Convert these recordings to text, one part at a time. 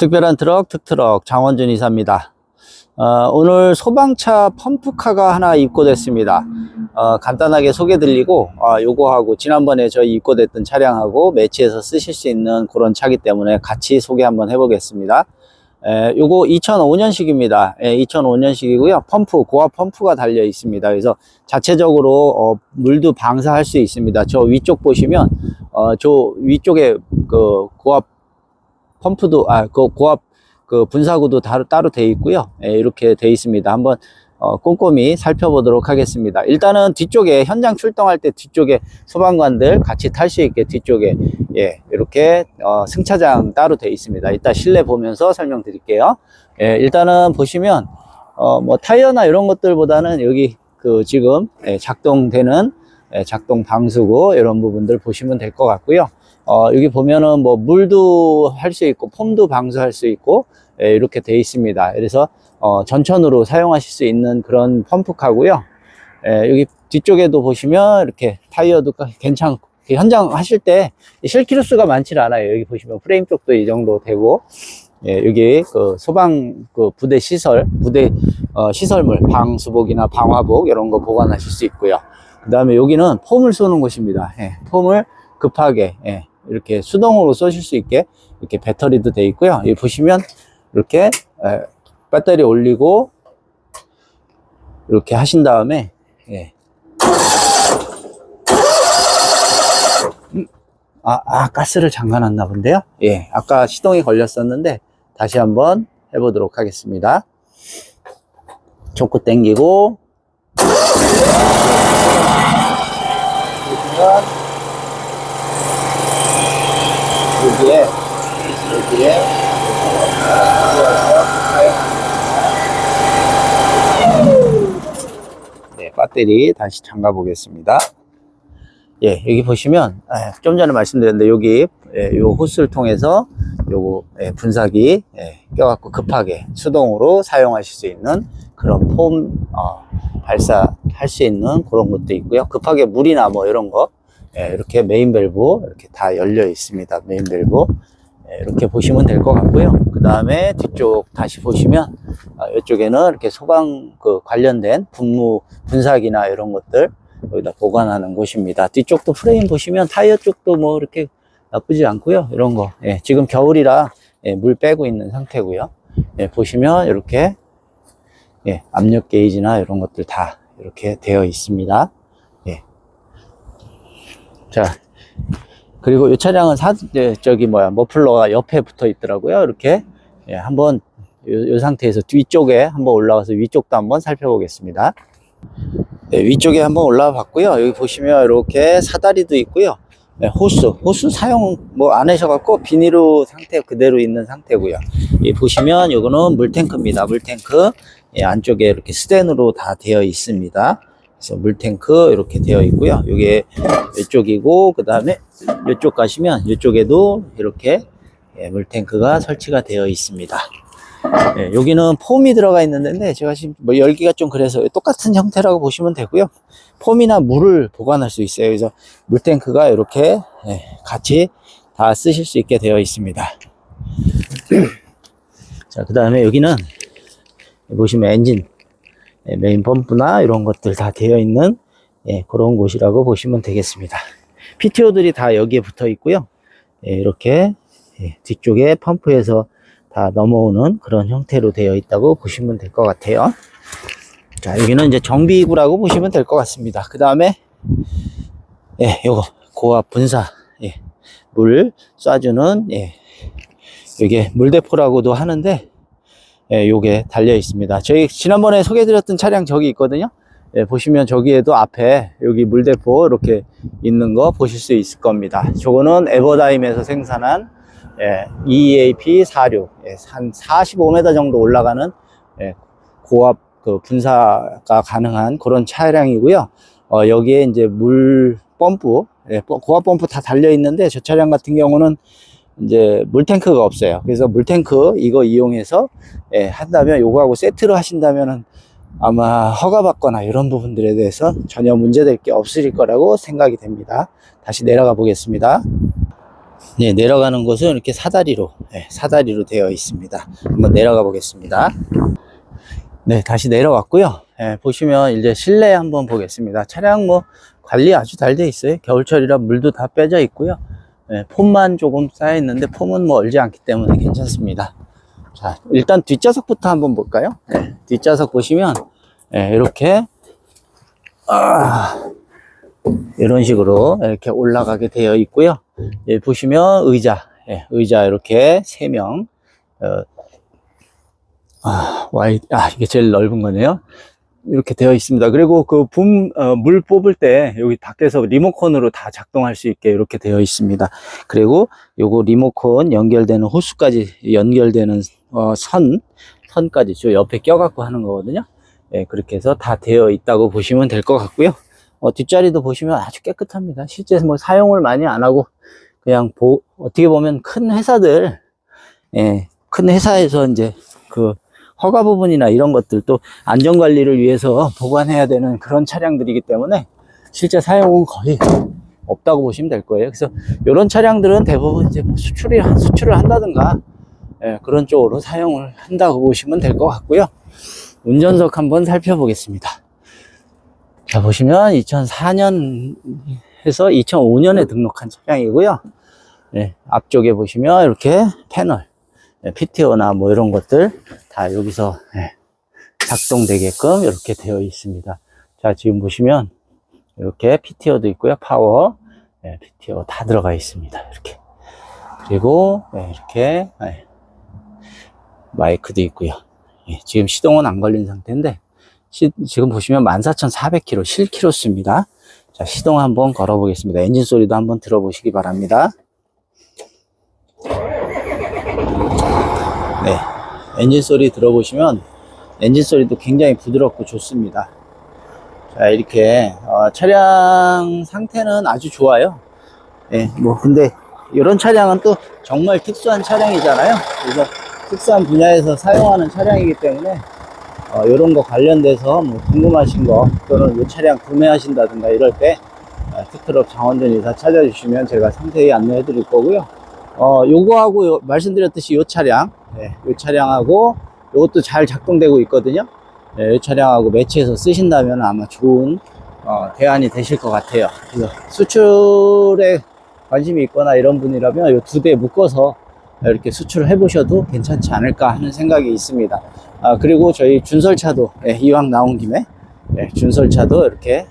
특별한 트럭 특트럭 장원준 이사입니다. 어, 오늘 소방차 펌프카가 하나 입고됐습니다. 어, 간단하게 소개 드리고 어, 요거하고 지난번에 저희 입고됐던 차량하고 매치해서 쓰실 수 있는 그런 차기 때문에 같이 소개 한번 해보겠습니다. 에, 요거 2005년식입니다. 예, 2005년식이고요. 펌프, 고압 펌프가 달려 있습니다. 그래서 자체적으로 어, 물도 방사할 수 있습니다. 저 위쪽 보시면 어, 저 위쪽에 그 고압 펌프도 아 그 고압 그 분사구도 따로 따로 돼 있고요. 예, 이렇게 돼 있습니다. 한번 어, 꼼꼼히 살펴보도록 하겠습니다. 일단은 뒤쪽에 현장 출동할 때 뒤쪽에 소방관들 같이 탈 수 있게 뒤쪽에 예 이렇게 어, 승차장 따로 돼 있습니다. 이따 실내 보면서 설명드릴게요. 예, 일단은 보시면 어, 뭐 타이어나 이런 것들보다는 여기 그 지금 예, 작동되는 예, 작동 방수구 이런 부분들 보시면 될 것 같고요. 어, 여기 보면은 뭐 물도 할 수 있고 폼도 방수할 수 있고 예, 이렇게 돼 있습니다. 그래서 어, 전천으로 사용하실 수 있는 그런 펌프카고요. 예, 여기 뒤쪽에도 보시면 이렇게 타이어도 괜찮고 그 현장 하실 때 실키로수가 많지 않아요. 여기 보시면 프레임 쪽도 이 정도 되고 예, 여기 그 소방 그 부대 시설, 부대 어, 시설물, 방수복이나 방화복 이런 거 보관하실 수 있고요. 그 다음에 여기는 폼을 쏘는 곳입니다. 예, 폼을 급하게 예, 이렇게 수동으로 쏘실 수 있게 이렇게 배터리도 돼 있고요. 여기 보시면 이렇게 예, 배터리 올리고 이렇게 하신 다음에 예. 음, 아, 아, 가스를 잠가놨나 본데요. 예, 아까 시동이 걸렸었는데 다시 한번 해보도록 하겠습니다. 초크 당기고 보시면 여기에 여기에 네, 배터리 다시 잠가 보겠습니다. 예, 여기 보시면 예, 좀 전에 말씀드렸는데 여기 예, 요 호스를 통해서 요거 예, 분사기 예, 껴갖고 급하게 수동으로 사용하실 수 있는 그런 폼 어, 발사할 수 있는 그런 것도 있고요. 급하게 물이나 뭐 이런 거 예, 이렇게 메인 밸브 이렇게 다 열려 있습니다. 메인 밸브 예, 이렇게 보시면 될 것 같고요. 그 다음에 뒤쪽 다시 보시면 아, 이쪽에는 이렇게 소방 그 관련된 분무 분사기나 이런 것들 여기다 보관하는 곳입니다. 뒤쪽도 프레임 보시면 타이어 쪽도 뭐 이렇게 나쁘지 않고요. 이런 거 예, 지금 겨울이라 예, 물 빼고 있는 상태고요. 예, 보시면 이렇게 예, 압력 게이지나 이런 것들 다 이렇게 되어 있습니다. 예. 자, 그리고 이 차량은 사, 예, 저기 뭐야, 머플러가 옆에 붙어 있더라고요. 이렇게. 예, 한번 이 상태에서 뒤쪽에 한번 올라가서 위쪽도 한번 살펴보겠습니다. 네, 위쪽에 한번 올라와 봤고요. 여기 보시면 이렇게 사다리도 있고요. 네, 호스, 호스 사용 뭐 안 하셔갖고 비닐로 상태 그대로 있는 상태고요. 이 보시면 이거는 물탱크입니다. 물탱크 예, 안쪽에 이렇게 스텐으로 다 되어 있습니다. 그래서 물탱크 이렇게 되어 있고요. 이게 이쪽이고 그 다음에 이쪽 가시면 이쪽에도 이렇게 예, 물탱크가 설치가 되어 있습니다. 예, 여기는 폼이 들어가 있는데 제가 지금 뭐 열기가 좀 그래서 똑같은 형태라고 보시면 되고요. 폼이나 물을 보관할 수 있어요. 그래서 물탱크가 이렇게 예, 같이 다 쓰실 수 있게 되어 있습니다. 자, 그 다음에 여기는 보시면 엔진 예, 메인 펌프나 이런 것들 다 되어 있는 예, 그런 곳이라고 보시면 되겠습니다. PTO들이 다 여기에 붙어 있고요. 예, 이렇게 예, 뒤쪽에 펌프에서 다 넘어오는 그런 형태로 되어 있다고 보시면 될 것 같아요. 자, 여기는 이제 정비구라고 보시면 될 것 같습니다. 그 다음에, 예, 요거, 고압 분사, 예, 물 쏴주는, 예, 이게 물대포라고도 하는데, 예, 요게 달려 있습니다. 저희 지난번에 소개해드렸던 차량 저기 있거든요. 예, 보시면 저기에도 앞에 여기 물대포 이렇게 있는 거 보실 수 있을 겁니다. 저거는 에버다임에서 생산한 예, EAP 46, 예, 한 45m 정도 올라가는 예, 고압 그 분사가 가능한 그런 차량이고요. 어, 여기에 이제 물 펌프, 예, 뻐- 고압 펌프 다 달려 있는데 저 차량 같은 경우는 이제 물탱크가 없어요. 그래서 물탱크 이거 이용해서 예, 한다면 요거하고 세트로 하신다면은 아마 허가받거나 이런 부분들에 대해서 전혀 문제될 게 없으실 거라고 생각이 됩니다. 다시 내려가 보겠습니다. 네, 내려가는 곳은 이렇게 사다리로, 네, 사다리로 되어 있습니다. 한번 내려가 보겠습니다. 네, 다시 내려왔고요. 예, 보시면 이제 실내 한번 보겠습니다. 차량 뭐 관리 아주 잘 돼 있어요. 겨울철이라 물도 다 빼져 있고요. 예, 폼만 조금 쌓여 있는데 폼은 뭐 얼지 않기 때문에 괜찮습니다. 자, 일단 뒷좌석부터 한번 볼까요? 예, 뒷좌석 보시면 예, 이렇게 아, 이런 식으로 이렇게 올라가게 되어 있고요. 예, 보시면 의자, 예, 의자 이렇게 세 명. 어, 아, 와이, 아, 이게 제일 넓은 거네요. 이렇게 되어 있습니다. 그리고 그 붐, 어, 물 뽑을 때 여기 밖에서 리모컨으로 다 작동할 수 있게 이렇게 되어 있습니다. 그리고 요거 리모컨 연결되는 호수까지 연결되는 어, 선, 선까지 저 옆에 껴갖고 하는 거거든요. 예, 그렇게 해서 다 되어 있다고 보시면 될 것 같고요. 어, 뒷자리도 보시면 아주 깨끗합니다. 실제 뭐 사용을 많이 안 하고 그냥 보, 어떻게 보면 큰 회사들, 예, 큰 회사에서 이제 그 허가 부분이나 이런 것들도 안전 관리를 위해서 보관해야 되는 그런 차량들이기 때문에 실제 사용은 거의 없다고 보시면 될 거예요. 그래서 이런 차량들은 대부분 이제 뭐 수출이 수출을 한다든가 예, 그런 쪽으로 사용을 한다고 보시면 될 것 같고요. 운전석 한번 살펴보겠습니다. 자 보시면 2004년 해서 2005년에 등록한 차량이고요. 예, 앞쪽에 보시면 이렇게 패널 예, PTO나 뭐 이런 것들 다 여기서 예, 작동되게끔 이렇게 되어 있습니다. 자, 지금 보시면 이렇게 PTO도 있고요. 파워, 예, PTO 다 들어가 있습니다. 이렇게. 그리고 예, 이렇게 예, 마이크도 있고요. 예, 지금 시동은 안 걸린 상태인데 시- 지금 보시면 14,400km 실키로수입니다. 자, 시동 한번 걸어 보겠습니다. 엔진 소리도 한번 들어보시기 바랍니다. 네. 엔진 소리 들어보시면 엔진 소리도 굉장히 부드럽고 좋습니다. 자, 이렇게 어, 차량 상태는 아주 좋아요. 예, 뭐 근데 이런 차량은 또 정말 특수한 차량이잖아요. 그래서 특수한 분야에서 사용하는 차량이기 때문에 어, 이런 거 관련돼서 뭐 궁금하신 거 또는 이 차량 구매하신다든가 이럴 때 어, 특트럭 장원전 이사 찾아주시면 제가 상세히 안내해 드릴 거고요. 어, 요거하고 요- 말씀드렸듯이 요 차량, 예, 요 차량하고 요것도 잘 작동되고 있거든요. 예, 요 차량하고 매치해서 쓰신다면 아마 좋은 어, 대안이 되실 것 같아요. 그래서 수출에 관심이 있거나 이런 분이라면 요두대 묶어서 이렇게 수출을 해보셔도 괜찮지 않을까 하는 생각이 있습니다. 아, 그리고 저희 준설차도 예, 이왕 나온 김에 예, 준설차도 이렇게 예,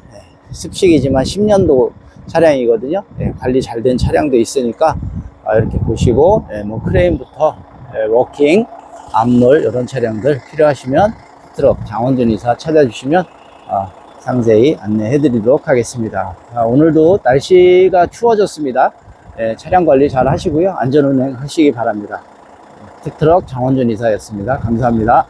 습식이지만 10년도 차량이거든요. 예, 관리 잘 된 차량도 있으니까 아, 이렇게 보시고 예, 뭐 크레인부터 예, 워킹, 암롤 이런 차량들 필요하시면 트럭 장원준 이사 찾아주시면 아, 상세히 안내해 드리도록 하겠습니다. 아, 오늘도 날씨가 추워졌습니다. 예, 차량 관리 잘 하시고요. 안전 운행 하시기 바랍니다. 특트럭 장원준 이사였습니다. 감사합니다.